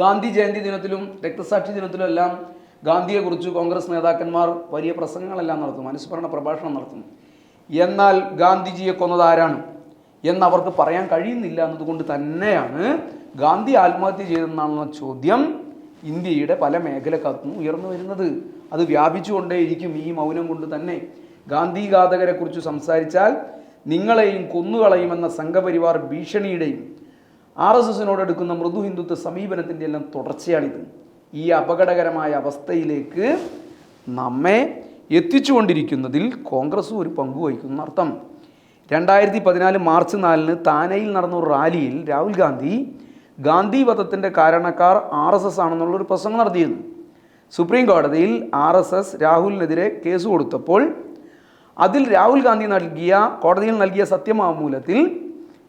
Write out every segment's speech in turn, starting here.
ഗാന്ധി ജയന്തി ദിനത്തിലും രക്തസാക്ഷി ദിനത്തിലും എല്ലാം ഗാന്ധിയെക്കുറിച്ച് കോൺഗ്രസ് നേതാക്കന്മാർ വലിയ പ്രസംഗങ്ങളെല്ലാം നടത്തും അനുസ്മരണ പ്രഭാഷണം നടത്തും. എന്നാൽ ഗാന്ധിജിയെ കൊന്നത് ആരാണ് എന്നവർക്ക് പറയാൻ കഴിയുന്നില്ല എന്നതുകൊണ്ട് തന്നെയാണ് ഗാന്ധി ആത്മഹത്യ ചെയ്തെന്നാണെന്ന ചോദ്യം ഇന്ത്യയുടെ പല മേഖലക്കകത്തുനിന്നും ഉയർന്നു വരുന്നത്. അത് വ്യാപിച്ചുകൊണ്ടേയിരിക്കും ഈ മൗനം കൊണ്ട് തന്നെ. ഗാന്ധി ഘാതകരെക്കുറിച്ച് സംസാരിച്ചാൽ നിങ്ങളെയും കൊന്നുകളയുമെന്ന സംഘപരിവാർ ഭീഷണിയുടെയും ആർ എസ് എസിനോട് എടുക്കുന്ന മൃദു ഹിന്ദുത്വ സമീപനത്തിന്റെ എല്ലാം തുടർച്ചയാണിത്. ഈ അപകടകരമായ അവസ്ഥയിലേക്ക് നമ്മെ എത്തിച്ചുകൊണ്ടിരിക്കുന്നതിൽ കോൺഗ്രസ് ഒരു പങ്കു വഹിക്കുന്ന അർത്ഥം. രണ്ടായിരത്തി പതിനാല് മാർച്ച് നാലിന് താനയിൽ നടന്ന ഒരു റാലിയിൽ രാഹുൽ ഗാന്ധി ഗാന്ധി വധത്തിന്റെ കാരണക്കാർ ആർ എസ് എസ് ആണെന്നുള്ളൊരു പ്രസംഗം നടത്തിയിരുന്നു. സുപ്രീം കോടതിയിൽ ആർ എസ് എസ് രാഹുലിനെതിരെ കേസ് കൊടുത്തപ്പോൾ അതിൽ രാഹുൽ ഗാന്ധി നൽകിയ കോടതിയിൽ നൽകിയ സത്യവാങ്മൂലത്തിൽ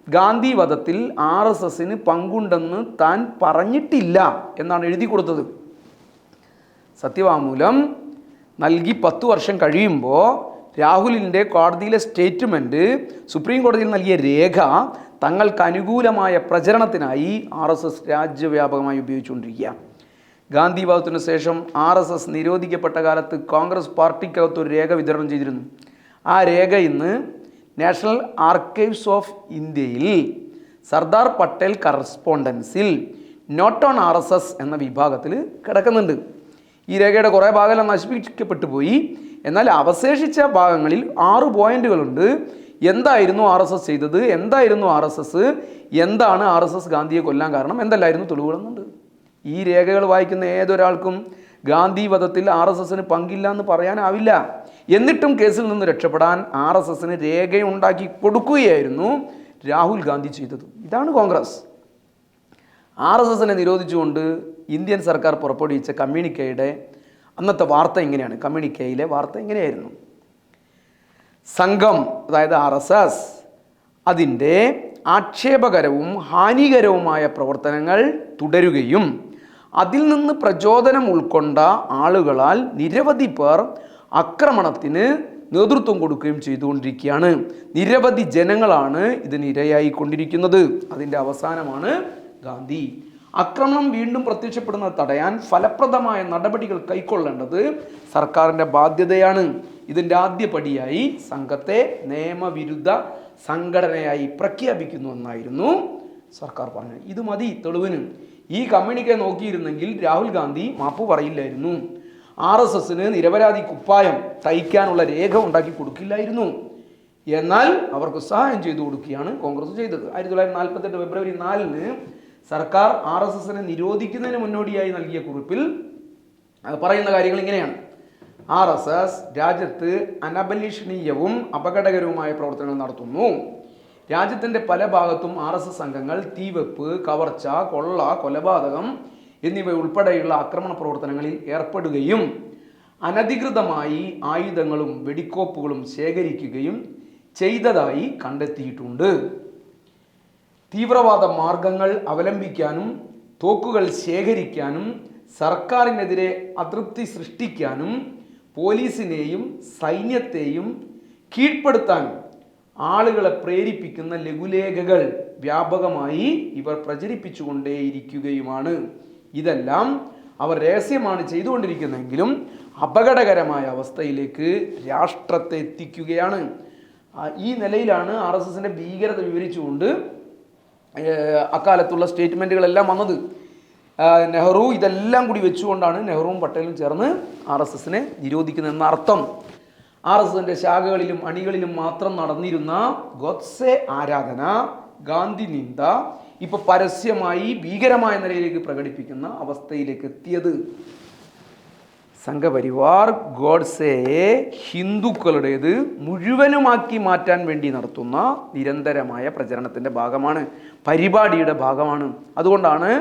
ഗാന്ധി വധത്തിൽ ആർ എസ് എസിന് പങ്കുണ്ടെന്ന് താൻ പറഞ്ഞിട്ടില്ല എന്നാണ് എഴുതി കൊടുത്തത്. സത്യവാങ്മൂലം നൽകി പത്തു വർഷം കഴിയുമ്പോൾ രാഹുലിന്റെ കോടതിയിലെ സ്റ്റേറ്റ്മെന്റ് സുപ്രീം കോടതിയിൽ നൽകിയ രേഖ തങ്ങൾക്ക് അനുകൂലമായ പ്രചരണത്തിനായി ആർ എസ് എസ് രാജ്യവ്യാപകമായി ഉപയോഗിച്ചുകൊണ്ടിരിക്കുക. ഗാന്ധി വധത്തിനു ശേഷം ആർ എസ് എസ് നിരോധിക്കപ്പെട്ട കാലത്ത് കോൺഗ്രസ് പാർട്ടിക്കകത്ത് ഒരു രേഖ വിതരണം ചെയ്തിരുന്നു. ആ രേഖ ഇന്ന് നാഷണൽ ആർക്കൈവ്സ് ഓഫ് ഇന്ത്യയിൽ Sardar Patel കറസ്പോണ്ടൻസിൽ note on R S S എന്ന വിഭാഗത്തിൽ കിടക്കുന്നുണ്ട്. ഈ രേഖയുടെ കുറേ ഭാഗമെല്ലാം നശിപ്പിക്കപ്പെട്ടു പോയി. എന്നാൽ അവശേഷിച്ച ഭാഗങ്ങളിൽ ആറ് പോയിന്റുകളുണ്ട്. എന്തായിരുന്നു ആർ എസ് എസ് ചെയ്തത്? എന്തായിരുന്നു ആർ എസ് എസ് എന്താണ് ആർ എസ് എസ് ഗാന്ധിയെ കൊല്ലാൻ കാരണം? എന്തെല്ലായിരുന്നു തെളിവുകളെന്നുണ്ട്? ഈ രേഖകൾ വായിക്കുന്ന ഏതൊരാൾക്കും ഗാന്ധി വധത്തിൽ ആർ എസ് എസിന് പങ്കില്ല എന്ന് പറയാനാവില്ല. എന്നിട്ടും കേസിൽ നിന്ന് രക്ഷപ്പെടാൻ ആർ എസ് എസിന് രേഖയുണ്ടാക്കി കൊടുക്കുകയായിരുന്നു രാഹുൽ ഗാന്ധി ചെയ്തത്. ഇതാണ് കോൺഗ്രസ്. ആർ എസ് എസിനെ നിരോധിച്ചുകൊണ്ട് ഇന്ത്യൻ സർക്കാർ പുറപ്പെടുവിച്ച കമ്മ്യൂണിക്കയുടെ അന്നത്തെ വാർത്ത എങ്ങനെയാണ് കമ്മ്യൂണിക്കയിലെ വാർത്ത എങ്ങനെയായിരുന്നു സംഘം അതായത് ആർ എസ് എസ് അതിന്റെ ആക്ഷേപകരവും ഹാനികരവുമായ പ്രവർത്തനങ്ങൾ തുടരുകയും അതിൽ നിന്ന് പ്രചോദനം ഉൾക്കൊണ്ട ആളുകളാൽ നിരവധി പേർ ആക്രമണത്തിന് നേതൃത്വം കൊടുക്കുകയും ചെയ്തുകൊണ്ടിരിക്കുകയാണ്. നിരവധി ജനങ്ങളാണ് ഇതിന് ഇരയായിക്കൊണ്ടിരിക്കുന്നത്. അതിന്റെ അവസാനമാണ് ഗാന്ധി. ആക്രമണം വീണ്ടും പ്രത്യക്ഷപ്പെടുന്നത് തടയാൻ ഫലപ്രദമായ നടപടികൾ കൈക്കൊള്ളേണ്ടത് സർക്കാരിന്റെ ബാധ്യതയാണ്. ഇതിന്റെ ആദ്യ ആദ്യപടിയായി സംഘത്തെ നിയമവിരുദ്ധ സംഘടനയായി പ്രഖ്യാപിക്കുന്നു എന്നായിരുന്നു സർക്കാർ പറഞ്ഞത്. ഇത് മതി തെളിവിന്. ഈ കമ്മ്യൂണിക്കെ നോക്കിയിരുന്നെങ്കിൽ രാഹുൽ ഗാന്ധി മാപ്പ് പറയില്ലായിരുന്നു. ആർ എസ് എസിന് നിരപരാധി കുപ്പായം തയ്ക്കാനുള്ള രേഖ ഉണ്ടാക്കി കൊടുക്കില്ലായിരുന്നു. എന്നാൽ അവർക്ക് സഹായം ചെയ്തു കൊടുക്കുകയാണ് കോൺഗ്രസ് ചെയ്തത്. ആയിരത്തി തൊള്ളായിരത്തി നാൽപ്പത്തെട്ട് ഫെബ്രുവരി നാലിന് സർക്കാർ ആർ എസ് എസിനെ നിരോധിക്കുന്നതിന് മുന്നോടിയായി നൽകിയ കുറിപ്പിൽ പറയുന്ന കാര്യങ്ങൾ ഇങ്ങനെയാണ്. ആർ എസ് എസ് രാജ്യത്ത് അനബലീഷണീയവും അപകടകരവുമായ പ്രവർത്തനങ്ങൾ നടത്തുന്നു. രാജ്യത്തിന്റെ പല ഭാഗത്തും ആർ എസ് എസ് സംഘങ്ങൾ തീവെപ്പ് കവർച്ച കൊള്ള കൊലപാതകം എന്നിവ ഉൾപ്പെടെയുള്ള ആക്രമണ പ്രവർത്തനങ്ങളിൽ ഏർപ്പെടുകയും അനധികൃതമായി ആയുധങ്ങളും വെടിക്കോപ്പുകളും ശേഖരിക്കുകയും ചെയ്തതായി കണ്ടെത്തിയിട്ടുണ്ട്. തീവ്രവാദ മാർഗങ്ങൾ അവലംബിക്കാനും തോക്കുകൾ ശേഖരിക്കാനും സർക്കാരിനെതിരെ അതൃപ്തി സൃഷ്ടിക്കാനും പോലീസിനെയും സൈന്യത്തെയും കീഴ്പ്പെടുത്താനും ആളുകളെ പ്രേരിപ്പിക്കുന്ന ലഘുലേഖകൾ വ്യാപകമായി ഇവർ പ്രചരിപ്പിച്ചുകൊണ്ടേയിരിക്കുകയുമാണ്. ഇതെല്ലാം അവർ രഹസ്യമാണ് ചെയ്തുകൊണ്ടിരിക്കുന്നതെങ്കിലും അപകടകരമായ അവസ്ഥയിലേക്ക് രാഷ്ട്രത്തെ എത്തിക്കുകയാണ്. ഈ നിലയിലാണ് ആർ എസ് എസിന്റെ ഭീകരത വിവരിച്ചുകൊണ്ട് അക്കാലത്തുള്ള സ്റ്റേറ്റ്മെന്റുകളെല്ലാം വന്നത്. നെഹ്റു ഇതെല്ലാം കൂടി വെച്ചുകൊണ്ടാണ് നെഹ്റുവും പട്ടേലും ചേർന്ന് ആർ എസ് എസിനെ നിരോധിക്കുന്നതെന്ന അർത്ഥം ആർ എസ് എസിന്റെ ശാഖകളിലും അണികളിലും മാത്രം നടന്നിരുന്ന ഗോഡ്സെ ആരാധന ഗാന്ധി നിന്ദ ഇപ്പൊ പരസ്യമായി ഭീകരമായ നിലയിലേക്ക് പ്രകടിപ്പിക്കുന്ന അവസ്ഥയിലേക്ക് എത്തിയത്. സംഘപരിവാർ ഗോഡ്സെയെ ഹിന്ദുക്കളുടേത് മുഴുവനുമാക്കി മാറ്റാൻ വേണ്ടി നടത്തുന്ന നിരന്തരമായ പ്രചരണത്തിന്റെ ഭാഗമാണ് പരിപാടിയുടെ ഭാഗമാണ്. അതുകൊണ്ടാണ്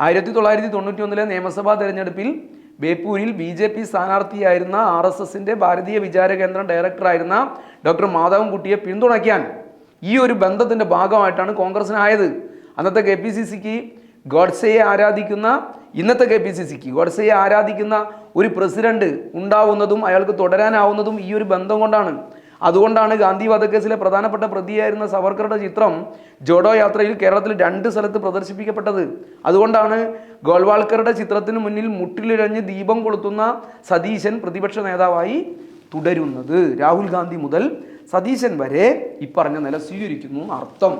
ആയിരത്തി തൊള്ളായിരത്തി തൊണ്ണൂറ്റി ഒന്നിലെ നിയമസഭാ തെരഞ്ഞെടുപ്പിൽ ബേപ്പൂരിൽ ബി ജെ പി സ്ഥാനാർത്ഥിയായിരുന്ന ആർ എസ് എസിന്റെ ഭാരതീയ വിചാര കേന്ദ്രം ഡയറക്ടറായിരുന്ന ഡോക്ടർ മാധവൻകുട്ടിയെ പിന്തുണയ്ക്കാൻ ഈ ഒരു ബന്ധത്തിന്റെ ഭാഗമായിട്ടാണ് കോൺഗ്രസിനായത്. അന്നത്തെ കെ പി സി സിക്ക് ഗോഡ്സെയെ ആരാധിക്കുന്ന ഇന്നത്തെ കെ പി സി സിക്ക് ഗോഡ്സെയെ ആരാധിക്കുന്ന ഒരു പ്രസിഡന്റ് ഉണ്ടാവുന്നതും അയാൾക്ക് തുടരാനാവുന്നതും ഈ ഒരു ബന്ധം കൊണ്ടാണ്. അതുകൊണ്ടാണ് ഗാന്ധി വധക്കേസിലെ പ്രധാനപ്പെട്ട പ്രതിയായിരുന്ന സവർക്കറുടെ ചിത്രം ജോഡോ യാത്രയിൽ കേരളത്തിൽ രണ്ട് സ്ഥലത്ത് പ്രദർശിപ്പിക്കപ്പെട്ടത്. അതുകൊണ്ടാണ് ഗോൾവാൾക്കറുടെ ചിത്രത്തിന് മുന്നിൽ മുട്ടിലിഴഞ്ഞ് ദീപം കൊളുത്തുന്ന സതീശൻ പ്രതിപക്ഷ നേതാവായി തുടരുന്നത്. രാഹുൽ ഗാന്ധി മുതൽ സതീശൻ വരെ ഇപ്പറഞ്ഞ നില സ്വീകരിക്കുന്നു അർത്ഥം